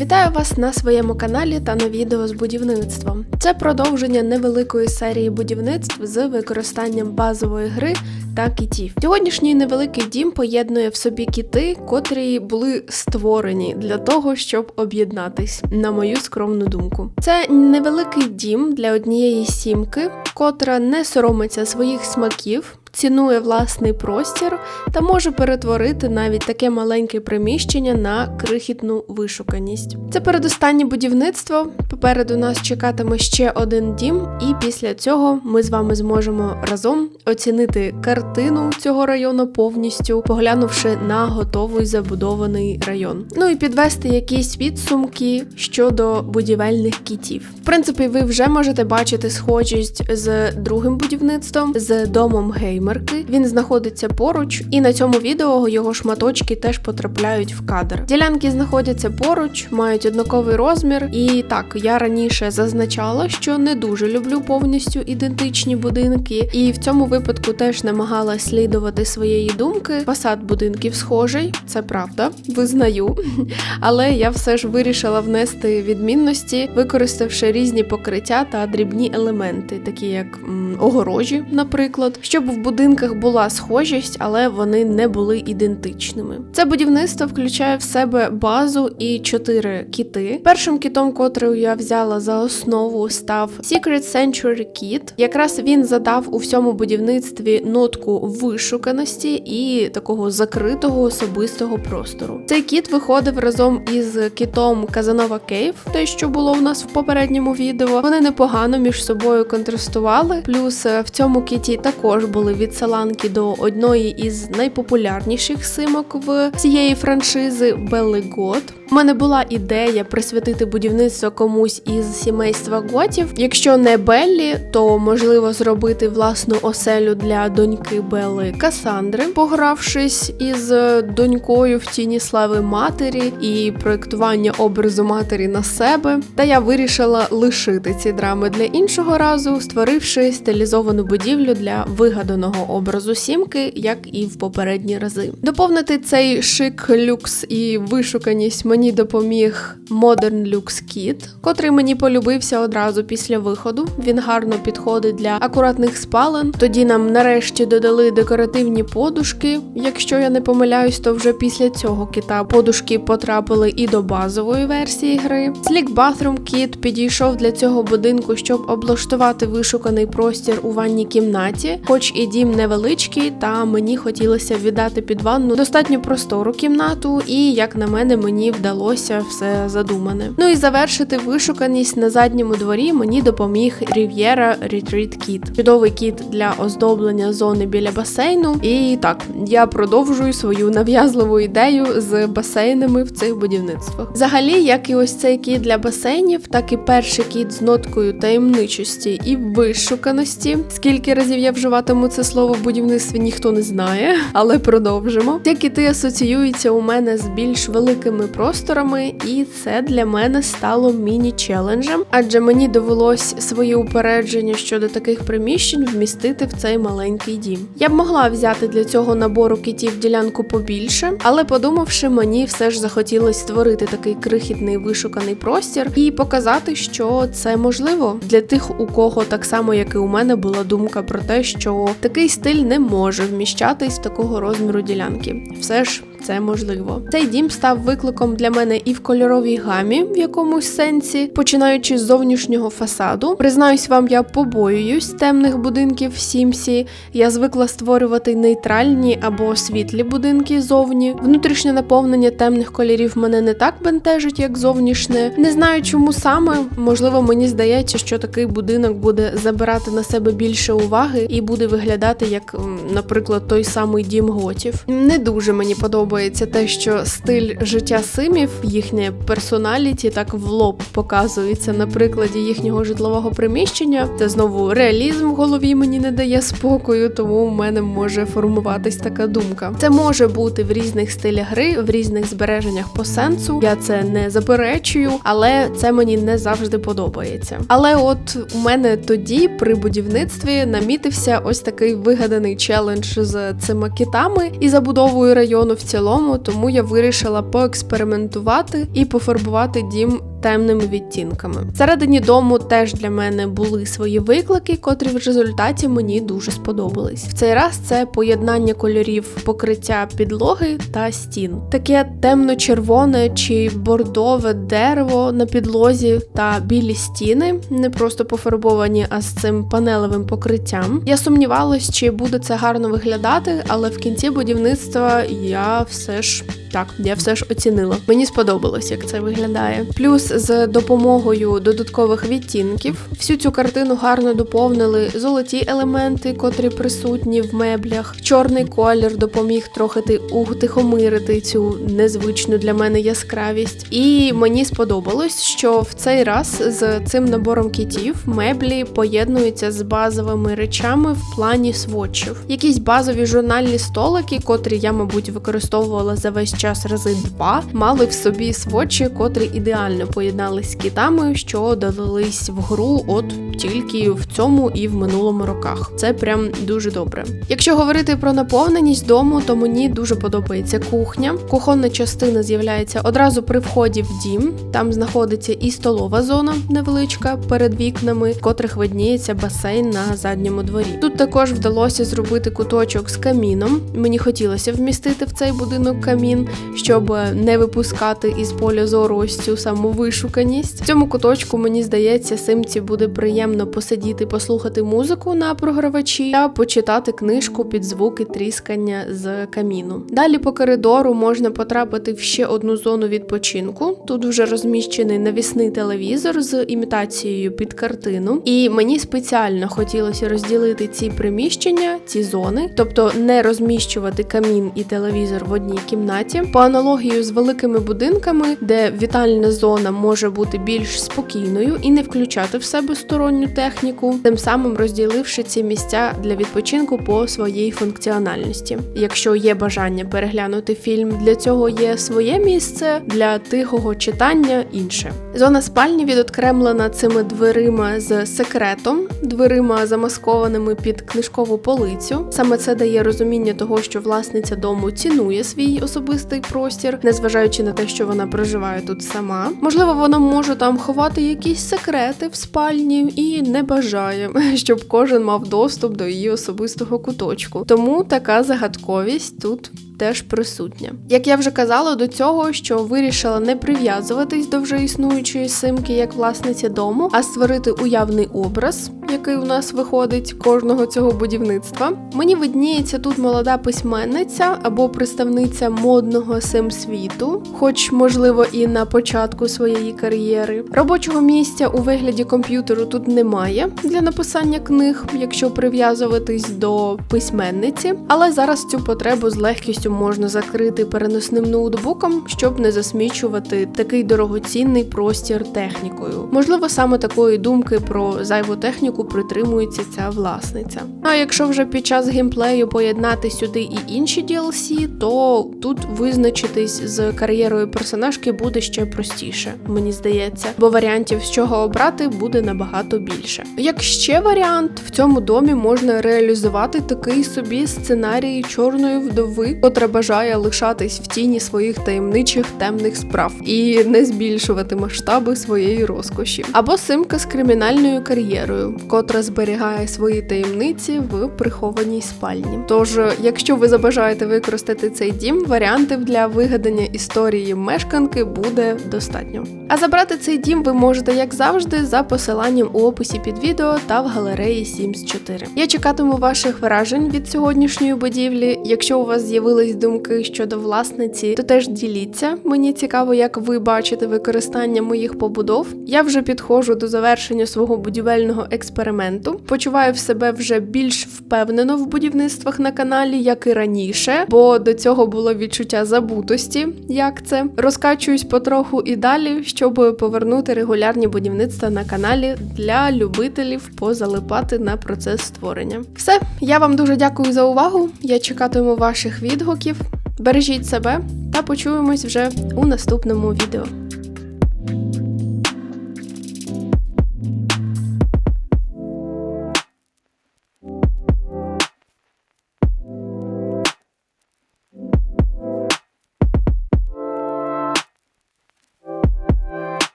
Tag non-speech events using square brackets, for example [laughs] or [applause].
Вітаю вас на своєму каналі та на відео з будівництвом. Це продовження невеликої серії будівництв з використанням базової гри та кітів. Сьогоднішній невеликий дім поєднує в собі кіти, котрі були створені для того, щоб об'єднатись, на мою скромну думку. Це невеликий дім для однієї сімки, котра не соромиться своїх смаків цінує власний простір та може перетворити навіть таке маленьке приміщення на крихітну вишуканість. Це передостаннє будівництво. Попереду нас чекатиме ще один дім, і після цього ми з вами зможемо разом оцінити картину цього району повністю, поглянувши на готовий забудований район. Ну і підвести якісь підсумки щодо будівельних кітів. В принципі, ви вже можете бачити схожість з другим будівництвом, з домом Гейм геймерки. Він знаходиться поруч, і на цьому відео його шматочки теж потрапляють в кадр. Ділянки знаходяться поруч, мають однаковий розмір. І так, я раніше зазначала, що не дуже люблю повністю ідентичні будинки, і в цьому випадку теж намагалась слідувати своєї думки. Фасад будинків схожий, це правда, визнаю. [laughs] Але я все ж вирішила внести відмінності, використавши різні покриття та дрібні елементи, такі як м, огорожі, наприклад, щоб в будинку будинках була схожість, але вони не були ідентичними. Це будівництво включає в себе базу і чотири кіти. Першим кітом, котрий я взяла за основу, став Secret Century Kit. Якраз він задав у всьому будівництві нотку вишуканості і такого закритого особистого простору. Цей кіт виходив разом із кітом Казанова Кейв, те, що було у нас в попередньому відео. Вони непогано між собою контрастували. Плюс е, в цьому кіті також були від відсиланки до одної із найпопулярніших симок в цієї франшизи Белли Гот. У мене була ідея присвятити будівництво комусь із сімейства готів. Якщо не Беллі, то можливо зробити власну оселю для доньки Белли Касандри, погравшись із донькою в тіні слави матері і проєктування образу матері на себе. Та я вирішила лишити ці драми для іншого разу, створивши стилізовану будівлю для вигаданого образу сімки, як і в попередні рази. Доповнити цей шик, люкс і вишуканість мені допоміг Modern Lux Kit, котрий мені полюбився одразу після виходу. Він гарно підходить для акуратних спален. Тоді нам нарешті додали декоративні подушки. Якщо я не помиляюсь, то вже після цього кита подушки потрапили і до базової версії гри. Sleek Bathroom Kit підійшов для цього будинку, щоб облаштувати вишуканий простір у ванній кімнаті, хоч і дім невеличкий, та мені хотілося віддати під ванну достатньо простору кімнату, і як на мене, мені вдалося вдалося все задумане. Ну і завершити вишуканість на задньому дворі мені допоміг Riviera Retreat Kit. Чудовий кіт для оздоблення зони біля басейну. І так, я продовжую свою нав'язливу ідею з басейнами в цих будівництвах. Взагалі, як і ось цей кіт для басейнів, так і перший кіт з ноткою таємничості і вишуканості. Скільки разів я вживатиму це слово в будівництві, ніхто не знає, але продовжимо. Ці кіти асоціюються у мене з більш великими просторами просторами, і це для мене стало міні-челенджем, адже мені довелось свої упередження щодо таких приміщень вмістити в цей маленький дім. Я б могла взяти для цього набору китів ділянку побільше, але подумавши, мені все ж захотілося створити такий крихітний вишуканий простір і показати, що це можливо для тих, у кого так само, як і у мене, була думка про те, що такий стиль не може вміщатись в такого розміру ділянки. Все ж це можливо. Цей дім став викликом для мене і в кольоровій гамі в якомусь сенсі, починаючи з зовнішнього фасаду. Признаюсь вам, я побоююсь темних будинків в Сімсі. Я звикла створювати нейтральні або світлі будинки зовні. Внутрішнє наповнення темних кольорів мене не так бентежить, як зовнішнє. Не знаю, чому саме. Можливо, мені здається, що такий будинок буде забирати на себе більше уваги і буде виглядати як, наприклад, той самий дім готів. Не дуже мені подобається подобається те, що стиль життя Симів, їхнє персоналіті так в лоб показується на прикладі їхнього житлового приміщення. Це знову реалізм в голові мені не дає спокою, тому в мене може формуватись така думка. Це може бути в різних стилях гри, в різних збереженнях по сенсу. Я це не заперечую, але це мені не завжди подобається. Але от у мене тоді при будівництві намітився ось такий вигаданий челендж з цими китами і забудовою району в цілому цілому, тому я вирішила поекспериментувати і пофарбувати дім темними відтінками. Всередині дому теж для мене були свої виклики, котрі в результаті мені дуже сподобались. В цей раз це поєднання кольорів покриття підлоги та стін. Таке темно-червоне чи бордове дерево на підлозі та білі стіни, не просто пофарбовані, а з цим панелевим покриттям. Я сумнівалась, чи буде це гарно виглядати, але в кінці будівництва я все ж так, я все ж оцінила. Мені сподобалось, як це виглядає. Плюс з допомогою додаткових відтінків всю цю картину гарно доповнили золоті елементи, котрі присутні в меблях. Чорний колір допоміг трохи ти утихомирити цю незвичну для мене яскравість. І мені сподобалось, що в цей раз з цим набором кітів меблі поєднуються з базовими речами в плані сводчів. Якісь базові журнальні столики, котрі я, мабуть, використовувала за весь час рази два, мали в собі сводчі, котрі ідеально поєднались з кітами, що додались в гру, от тільки в цьому і в минулому роках. Це прям дуже добре. Якщо говорити про наповненість дому, то мені дуже подобається кухня. Кухонна частина з'являється одразу при вході в дім. Там знаходиться і столова зона невеличка перед вікнами, в котрих видніється басейн на задньому дворі. Тут також вдалося зробити куточок з каміном. Мені хотілося вмістити в цей будинок камін, щоб не випускати із поля зору ось цю саму вишуканість. В цьому куточку мені здається, симці буде приємно посидіти, послухати музику на програвачі та почитати книжку під звуки тріскання з каміну. Далі по коридору можна потрапити в ще одну зону відпочинку. Тут вже розміщений навісний телевізор з імітацією під картину. І мені спеціально хотілося розділити ці приміщення, ці зони, тобто не розміщувати камін і телевізор в одній кімнаті. По аналогію з великими будинками, де вітальна зона може бути більш спокійною і не включати в себе сторонню техніку, тим самим розділивши ці місця для відпочинку по своїй функціональності. Якщо є бажання переглянути фільм, для цього є своє місце, для тихого читання інше. Зона спальні відокремлена цими дверима з секретом, дверима замаскованими під книжкову полицю. Саме це дає розуміння того, що власниця дому цінує свій особистий простір, незважаючи на те, що вона проживає тут сама. Можливо, вона може там ховати якісь секрети в спальні і не бажає, [laughs] щоб кожен мав доступ до її особистого куточку. Тому така загадковість тут. Теж присутня. Як я вже казала до цього, що вирішила не прив'язуватись до вже існуючої симки як власниця дому, а створити уявний образ, який у нас виходить кожного цього будівництва. Мені видніється тут молода письменниця або представниця модного сим світу, хоч можливо і на початку своєї кар'єри. Робочого місця у вигляді комп'ютеру тут немає для написання книг, якщо прив'язуватись до письменниці, але зараз цю потребу з легкістю можна закрити переносним ноутбуком, щоб не засмічувати такий дорогоцінний простір технікою. Можливо, саме такої думки про зайву техніку притримується ця власниця. А якщо вже під час геймплею поєднати сюди і інші DLC, то тут визначитись з кар'єрою персонажки буде ще простіше, мені здається, бо варіантів з чого обрати буде набагато більше. Як ще варіант, в цьому домі можна реалізувати такий собі сценарій чорної вдови, котра бажає лишатись в тіні своїх таємничих темних справ і не збільшувати масштаби своєї розкоші, або симка з кримінальною кар'єрою, котра зберігає свої таємниці в прихованій спальні. Тож, якщо ви забажаєте використати цей дім, варіантів для вигадання історії мешканки буде достатньо. А забрати цей дім ви можете, як завжди, за посиланням у описі під відео та в галереї Sims 4. Я чекатиму ваших вражень від сьогоднішньої будівлі. Якщо у вас з'явились думки щодо власниці, то теж діліться. Мені цікаво, як ви бачите використання моїх побудов. Я вже підходжу до завершення свого будівельного експерименту. Почуваю в себе вже більш впевнено в будівництвах на каналі, як і раніше, бо до цього було відчуття забутості, як це розкачуюсь потроху і далі, щоб повернути регулярні будівництва на каналі для любителів позалипати на процес створення. Все, я вам дуже дякую за увагу. Я чекатиму ваших відгуків. Бережіть себе та почуємось вже у наступному відео.